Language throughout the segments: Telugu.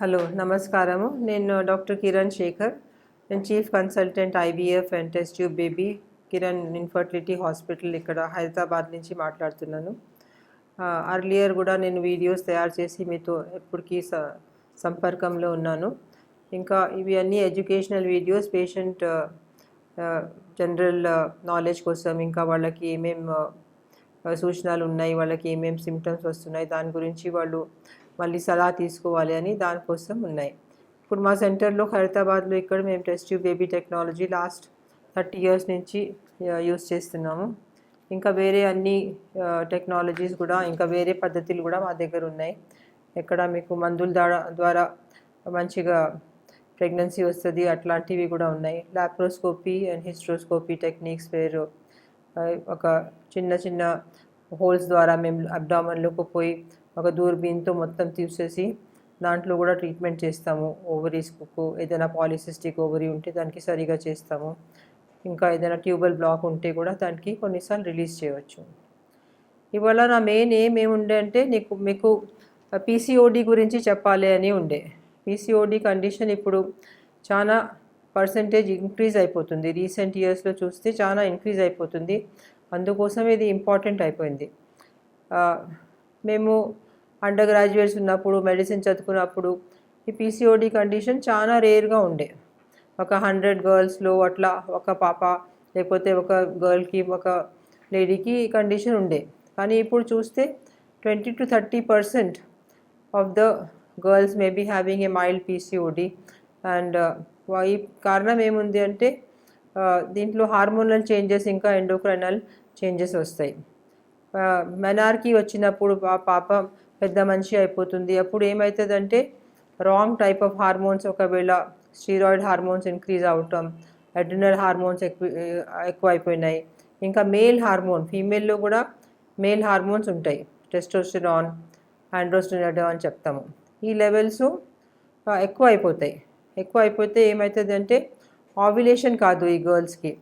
హలో నమస్కారము. నేను డాక్టర్ కిరణ్ శేఖర్. నేను chief consultant IVF and test tube baby Kiran infertility hospital ఇక్కడ హైదరాబాద్ నుంచి మాట్లాడుతున్నాను. అర్లియర్ కూడా నేను వీడియోస్ తయారు చేసి మీతో ఎప్పటికీ స సంపర్కంలో ఉన్నాను. ఇంకా ఇవి అన్ని educational videos patient general knowledge కోసం ఇంకా వాళ్ళకి ఏమేం సూచనలు ఉన్నాయి వాళ్ళకి ఏమేమి సిమ్టమ్స్ వస్తున్నాయి దాని గురించి వాళ్ళు మళ్ళీ సలహా తీసుకోవాలి అని దానికోసం ఉన్నాయి. ఇప్పుడు మా సెంటర్లో హైదరాబాద్లో ఇక్కడ మేము test tube baby technology last thirty years నుంచి యూస్ చేస్తున్నాము. ఇంకా వేరే అన్ని టెక్నాలజీస్ కూడా ఇంకా వేరే పద్ధతులు కూడా మా దగ్గర ఉన్నాయి. ఎక్కడ మీకు మందుల ద్వారా ద్వారా మంచిగా ప్రెగ్నెన్సీ వస్తుంది అట్లాంటివి కూడా ఉన్నాయి. లాప్రోస్కోపీ అండ్ హిస్ట్రోస్కోపీ టెక్నిక్స్ వేరు. ఒక చిన్న చిన్న హోల్స్ ద్వారా మేము అబ్డామన్లోకి పోయి ఒక దూర్బీన్తో మొత్తం తీసేసి దాంట్లో కూడా ట్రీట్మెంట్ చేస్తాము. ఓవరీస్కు ఏదైనా పాలిసిస్టిక్ ఓవరీ ఉంటే దానికి సరిగా చేస్తాము. ఇంకా ఏదైనా ట్యూబల్ బ్లాక్ ఉంటే కూడా దానికి కొన్నిసార్లు రిలీజ్ చేయవచ్చు. ఇవాళ నా మెయిన్ ఏం ఏముండే అంటే నీకు మీకు పీసీఓడి గురించి చెప్పాలి అని ఉండే. పీసీఓడి కండిషన్ ఇప్పుడు చాలా పర్సంటేజ్ ఇంక్రీజ్ అయిపోతుంది. రీసెంట్ ఇయర్స్లో చూస్తే చాలా ఇంక్రీజ్ అయిపోతుంది. అందుకోసం ఇది ఇంపార్టెంట్ అయిపోయింది. మేము అండర్ గ్రాడ్యుయేట్స్ ఉన్నప్పుడు మెడిసిన్ చదువుకున్నప్పుడు ఈ పీసీఓడి కండిషన్ చాలా రేర్గా ఉండే. ఒక హండ్రెడ్ గర్ల్స్లో అట్లా ఒక పాప లేకపోతే ఒక గర్ల్కి ఒక లేడీకి ఈ కండిషన్ ఉండే. కానీ ఇప్పుడు చూస్తే twenty to thirty percent of the girls maybe having a mild PCOD and ఈ కారణం ఏముంది అంటే uh, దీంట్లో హార్మోనల్ చేంజెస్ ఇంకా ఎండోక్రైనల్ చేంజెస్ వస్తాయి. Uh, మెనార్కి వచ్చినప్పుడు ఆ పాప పెద్ద మనిషి అయిపోతుంది. అప్పుడు ఏమవుతుందంటే రాంగ్ టైప్ ఆఫ్ హార్మోన్స్ ఒకవేళ స్టీరాయిడ్ హార్మోన్స్ ఇంక్రీజ్ అవటం అడ్రినల్ హార్మోన్స్ ఎక్కువ ఎక్కువ అయిపోయినాయి ఇంకా మేల్ హార్మోన్ ఫీమేల్లో కూడా మేల్ హార్మోన్స్ ఉంటాయి. టెస్టోస్టిరాన్ ఆండ్రోస్టినడ్ అని చెప్తాము. ఈ లెవెల్స్ ఎక్కువ అయిపోతాయి ఎక్కువ అయిపోతే ఏమవుతుంది అంటే ఆవిలేషన్ కాదు ఈ గర్ల్స్కి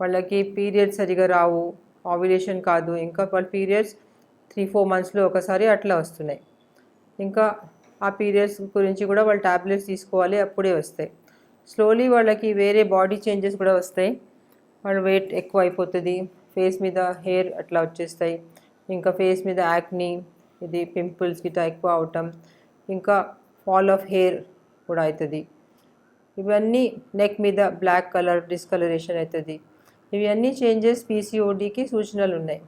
వాళ్ళకి పీరియడ్స్ సరిగా రావు. ఆవిలేషన్ కాదు. ఇంకా వాళ్ళ పీరియడ్స్ త్రీ ఫోర్ మంత్స్లో ఒకసారి అట్లా వస్తున్నాయి. ఇంకా ఆ పీరియడ్స్ గురించి కూడా వాళ్ళు టాబ్లెట్స్ తీసుకోవాలి అప్పుడే వస్తాయి. స్లోలీ వాళ్ళకి వేరే బాడీ చేంజెస్ కూడా వస్తాయి. వాళ్ళ వెయిట్ ఎక్కువ అయిపోతుంది ఫేస్ మీద హెయిర్ అట్లా వచ్చేస్తాయి. ఇంకా ఫేస్ మీద యాక్ని ఇది పింపుల్స్ గిట్లా ఎక్కువ అవటం. ఇంకా ఫాల్ ఆఫ్ హెయిర్ కూడా అవుతుంది ఇవన్నీ నెక్ మీద బ్లాక్ కలర్ డిస్కలరేషన్ అవుతుంది ఇవన్నీ చేంజెస్ పీసీఓడికి సూచనలు ఉన్నాయి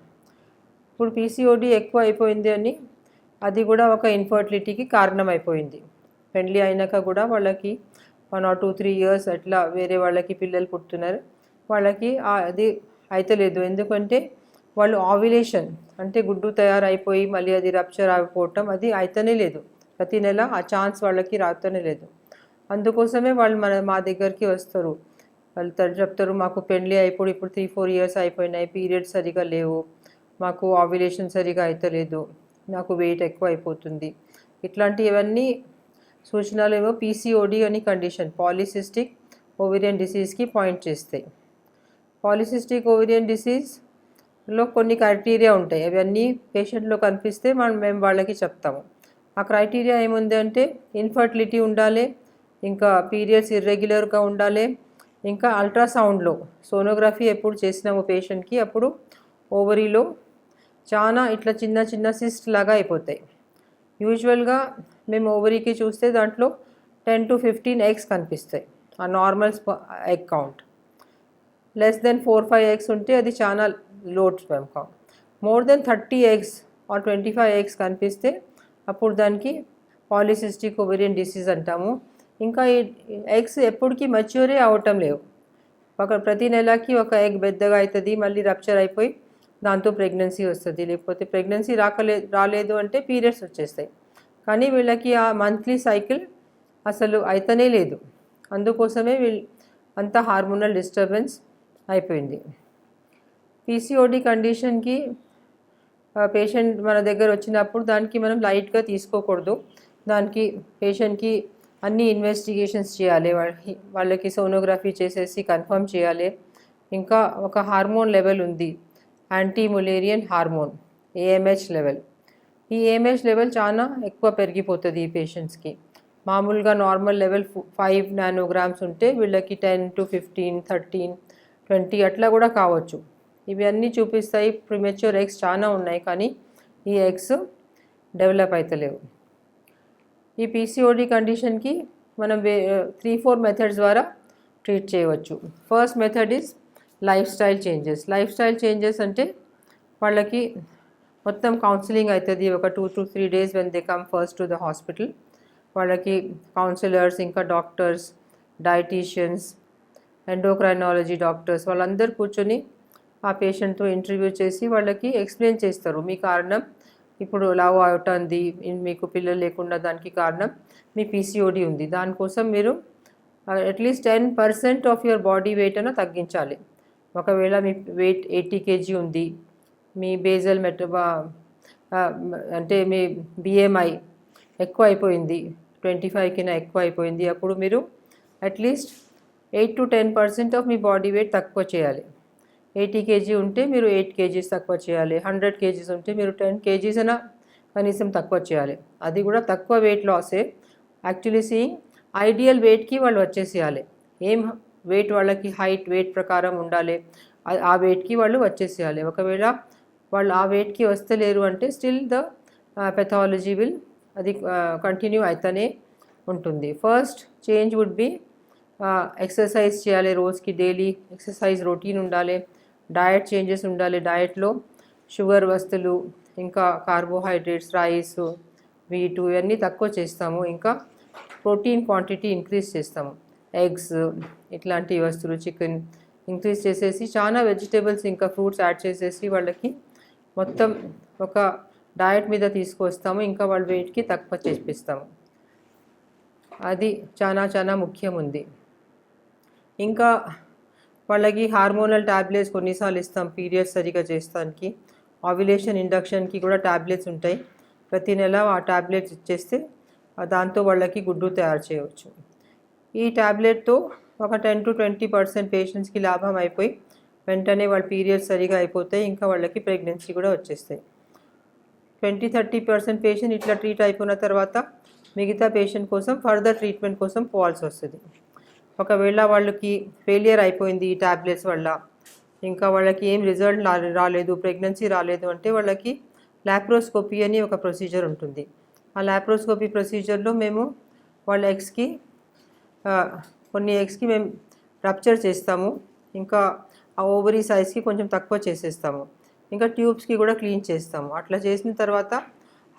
ఇప్పుడు పీసీఓడి ఎక్కువ అయిపోయింది అని అది కూడా ఒక ఇన్ఫర్టిలిటీకి కారణం అయిపోయింది. అయినాక కూడా వాళ్ళకి one or two three years అట్లా వేరే వాళ్ళకి పిల్లలు పుట్టున్నారు వాళ్ళకి అది అయితలేదు. ఎందుకంటే వాళ్ళు ఆవిలేషన్ అంటే గుడ్డు తయారైపోయి మళ్ళీ అది రప్చర్ అయిపోవటం అది అయితేనే లేదు. ప్రతి నెల ఆ ఛాన్స్ వాళ్ళకి రాతనే లేదు. అందుకోసమే వాళ్ళు మన మా దగ్గరికి వస్తారు. వాళ్ళు చెప్తారు మాకు పెళ్ళి అయిపోయి ఇప్పుడు త్రీ ఫోర్ ఇయర్స్ అయిపోయినాయి. పీరియడ్స్ సరిగా లేవు. మాకు ఆవిలేషన్ సరిగా అయితలేదు. నాకు వెయిట్ ఎక్కువ అయిపోతుంది ఇట్లాంటివన్నీ సూచనలు ఏమో పీసీఓడి అని కండిషన్ పాలిసిస్టిక్ ఓవేరియన్ డిసీజ్కి పాయింట్ చేస్తాయి. పాలిసిస్టిక్ ఓవేరియన్ డిసీజ్లో కొన్ని క్రైటీరియా ఉంటాయి. అవన్నీ పేషెంట్లో కనిపిస్తే మనం మేము వాళ్ళకి చెప్తాము. ఆ క్రైటీరియా ఏముంది అంటే ఇన్ఫర్టిలిటీ ఉండాలి ఇంకా పీరియడ్స్ ఇర్రెగ్యులర్గా ఉండాలి ఇంకా అల్ట్రాసౌండ్లో సోనోగ్రఫీ ఎప్పుడు చేసినాము పేషెంట్కి అప్పుడు ఓవరీలో చాలా ఇట్లా చిన్న చిన్న సిస్ట్ లాగా అయిపోతాయి. యూజువల్గా మేము ఓవరీకి చూస్తే దాంట్లో టెన్ టు ఫిఫ్టీన్ ఎగ్స్ కనిపిస్తాయి ఆ normal egg count less than four five eggs ఉంటే అది చాలా low sperm count more than thirty eggs or twenty five eggs కనిపిస్తే అప్పుడు దానికి పాలిసిస్టిక్ ఓవేరియన్ డిసీజ్ అంటాము. ఇంకా ఈ ఎగ్స్ ఎప్పటికీ మెచ్యూరే అవటం లేవు. ఒక ప్రతి నెలకి ఒక ఎగ్ పెద్దగా అవుతుంది మళ్ళీ రప్చర్ అయిపోయి దాంతో ప్రెగ్నెన్సీ వస్తుంది. లేకపోతే ప్రెగ్నెన్సీ రాకలే రాలేదు అంటే పీరియడ్స్ వచ్చేస్తాయి. కానీ వీళ్ళకి ఆ మంత్లీ సైకిల్ అసలు అయితేనే లేదు. అందుకోసమే వీళ్ళు అంత హార్మోనల్ డిస్టర్బెన్స్ అయిపోయింది. పీసీఓడి కండిషన్కి పేషెంట్ మన దగ్గర వచ్చినప్పుడు దానికి మనం లైట్గా తీసుకోకూడదు. దానికి పేషెంట్కి అన్ని ఇన్వెస్టిగేషన్స్ చేయాలి. వాళ్ళకి వాళ్ళకి సోనోగ్రఫీ చేసేసి కన్ఫర్మ్ చేయాలి. ఇంకా ఒక హార్మోన్ లెవెల్ ఉంది. యాంటీములేరియన్ హార్మోన్ ఏఎంహెచ్ లెవెల్ ఈ ఏఎంహెచ్ లెవెల్ చాలా ఎక్కువ పెరిగిపోతుంది ఈ పేషెంట్స్కి మామూలుగా నార్మల్ లెవెల్ ఫైవ్ నానోగ్రామ్స్ ఉంటే వీళ్ళకి ten to fifteen thirteen twenty అట్లా కూడా కావచ్చు. ఇవన్నీ చూపిస్తాయి. ప్రిమెచ్యూర్ ఎగ్స్ చాలా ఉన్నాయి కానీ ఈ ఎగ్స్ డెవలప్ అవుతలేవు ఈ పీసీఓడి కండిషన్కి మనం వే త్రీ ఫోర్ మెథడ్స్ ద్వారా ట్రీట్ చేయవచ్చు. First method is lifestyle changes. Lifestyle changes అంటే వాళ్ళకి మొత్తం కౌన్సిలింగ్ అవుతుంది ఒక two to three days when they come first to the hospital. వాళ్ళకి కౌన్సిలర్స్ ఇంకా డాక్టర్స్ డైటీషియన్స్ ఎండోక్రైనాలజీ డాక్టర్స్ వాళ్ళందరూ కూర్చొని ఆ పేషెంట్తో ఇంటర్వ్యూ చేసి వాళ్ళకి ఎక్స్ప్లెయిన్ చేస్తారు. మీ కారణం ఇప్పుడు లావు అవుతుంది. మీకు పిల్లలు లేకుండా దానికి కారణం మీ పీసీఓడి ఉంది. దానికోసం మీరు at least ten percent of your body weight అయినా తగ్గించాలి. ఒకవేళ మీ వెయిట్ ఎయిటీ కేజీ ఉంది మీ బేజల్ మెటబా అంటే మీ బిఎంఐ ఎక్కువ అయిపోయింది ట్వంటీ ఫైవ్ కింద ఎక్కువ అయిపోయింది అప్పుడు మీరు at least eight to ten percent of me body weight తక్కువ చేయాలి. ఎయిటీ కేజీ ఉంటే మీరు ఎయిట్ కేజీస్ తక్కువ చేయాలి హండ్రెడ్ కేజీస్ ఉంటే మీరు టెన్ కేజీస్ అయినా కనీసం తక్కువ చేయాలి. అది కూడా తక్కువ వెయిట్ లాసే యాక్చువల్లీ సీయింగ్ ఐడియల్ వెయిట్కి వాళ్ళు వచ్చేసేయాలి. ఏం వెయిట్ వాళ్ళకి హైట్ వెయిట్ ప్రకారం ఉండాలి. ఆ వెయిట్కి వాళ్ళు వచ్చేసేయాలి. ఒకవేళ వాళ్ళు ఆ వెయిట్కి వస్తలేరు అంటే స్టిల్ ద పెథాలజీ విల్ అది uh, కంటిన్యూ అవుతూనే ఉంటుంది. First change would be exercise చేయాలి రోజుకి డైలీ ఎక్సర్సైజ్ రొటీన్ ఉండాలి. డయట్ చేంజెస్ ఉండాలి. డయట్లో షుగర్ వస్తువులు ఇంకా కార్బోహైడ్రేట్స్ రైస్ వీటు ఇవన్నీ తక్కువ చేస్తాము. ఇంకా ప్రోటీన్ క్వాంటిటీ ఇంక్రీజ్ చేస్తాము. ఎగ్స్ ఇట్లాంటి వస్తువులు చికెన్ ఇంక్రీజ్ చేసేసి చాలా వెజిటేబుల్స్ ఇంకా ఫ్రూట్స్ యాడ్ చేసేసి వాళ్ళకి మొత్తం ఒక డయట్ మీద తీసుకొస్తాము. ఇంకా వాళ్ళ వెయిట్కి తక్కువ చేపిస్తాము. అది చాలా చాలా ముఖ్యం ఉంది ఇంకా వాళ్ళకి హార్మోనల్ ట్యాబ్లెట్స్ కొన్నిసార్లు ఇస్తాం. పీరియడ్స్ సరిగా చేస్తానికి. ఆవిలేషన్ ఇండక్షన్కి కూడా ట్యాబ్లెట్స్ ఉంటాయి. ప్రతి నెల ఆ ట్యాబ్లెట్స్ ఇచ్చేస్తే దాంతో వాళ్ళకి గుడ్డు తయారు చేయవచ్చు. ఈ ట్యాబ్లెట్తో ఒక టెన్ టు ట్వంటీ పర్సెంట్ పేషెంట్స్కి లాభం అయిపోయి వెంటనే వాళ్ళ పీరియడ్స్ సరిగా అయిపోతాయి ఇంకా వాళ్ళకి ప్రెగ్నెన్సీ కూడా వచ్చేస్తాయి. ట్వంటీ థర్టీ పర్సెంట్ పేషెంట్ ఇట్లా ట్రీట్ అయిపోయిన తర్వాత మిగతా పేషెంట్ కోసం ఫర్దర్ ట్రీట్మెంట్ కోసం పోవాల్సి వస్తుంది. ఒకవేళ వాళ్ళకి ఫెయిలియర్ అయిపోయింది ఈ ట్యాబ్లెట్స్ వల్ల ఇంకా వాళ్ళకి ఏం రిజల్ట్ రాలేదు ప్రెగ్నెన్సీ రాలేదు అంటే వాళ్ళకి ల్యాప్రోస్కోపీ అని ఒక ప్రొసీజర్ ఉంటుంది. ఆ ల్యాప్రోస్కోపీ ప్రొసీజర్లో మేము వాళ్ళ ఎగ్స్కి కొన్ని ఎగ్స్కి మేము రప్చర్ చేస్తాము. ఇంకా ఆ ఓవరీ సైజ్కి కొంచెం తక్కువ చేసేస్తాము. ఇంకా ట్యూబ్స్కి కూడా క్లీన్ చేస్తాము. అట్లా చేసిన తర్వాత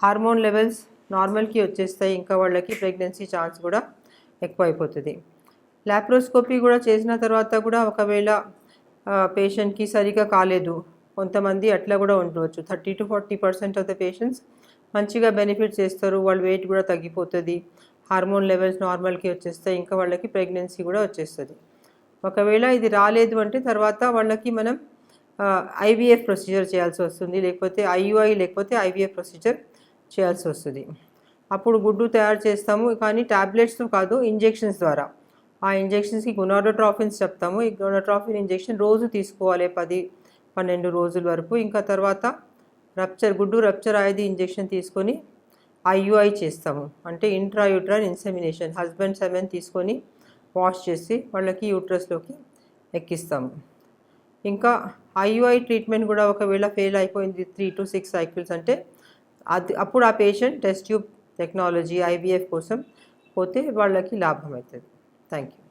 హార్మోన్ లెవెల్స్ నార్మల్కి వచ్చేస్తాయి. ఇంకా వాళ్ళకి ప్రెగ్నెన్సీ ఛాన్స్ కూడా ఎక్కువ అయిపోతుంది ల్యాప్రోస్కోపీ కూడా చేసిన తర్వాత కూడా ఒకవేళ పేషెంట్కి సరిగా కాలేదు. కొంతమంది అట్లా కూడా ఉండవచ్చు. Thirty to forty percent of the patients మంచిగా బెనిఫిట్ చేస్తారు. వాళ్ళ వెయిట్ కూడా తగ్గిపోతుంది. హార్మోన్ లెవెల్స్ నార్మల్కి వచ్చేస్తాయి. ఇంకా వాళ్ళకి ప్రెగ్నెన్సీ కూడా వచ్చేస్తుంది. ఒకవేళ ఇది రాలేదు అంటే తర్వాత వాళ్ళకి మనం ఐవీఎఫ్ ప్రొసీజర్ చేయాల్సి వస్తుంది. లేకపోతే ఐయుఐ లేకపోతే ఐవీఎఫ్ ప్రొసీజర్ చేయాల్సి వస్తుంది. అప్పుడు గుడ్డు తయారు చేస్తాము. కానీ ట్యాబ్లెట్స్ కాదు ఇంజెక్షన్స్ ద్వారా. ఆ ఇంజెక్షన్స్కి గునాడోట్రాఫిన్స్ చెప్తాము. ఈ గునాడోట్రాఫిన్ ఇంజెక్షన్ రోజు తీసుకోవాలి పది పన్నెండు రోజుల వరకు. ఇంకా తర్వాత రప్చర్ గుడ్డు రప్చర్ అయ్యేది ఇంజెక్షన్ తీసుకొని ఐయుఐ చేస్తాము. అంటే intrauterine insemination husband semen తీసుకొని వాష్ చేసి వాళ్ళకి యూట్రస్లోకి ఎక్కిస్తాము. ఇంకా ఐయుఐ ట్రీట్మెంట్ కూడా ఒకవేళ ఫెయిల్ అయిపోయింది త్రీ టు సిక్స్ సైకిల్స్ అంటే అది అప్పుడు ఆ patient test tube technology IVF కోసం పోతే వాళ్ళకి లాభం అవుతుంది. Thank you.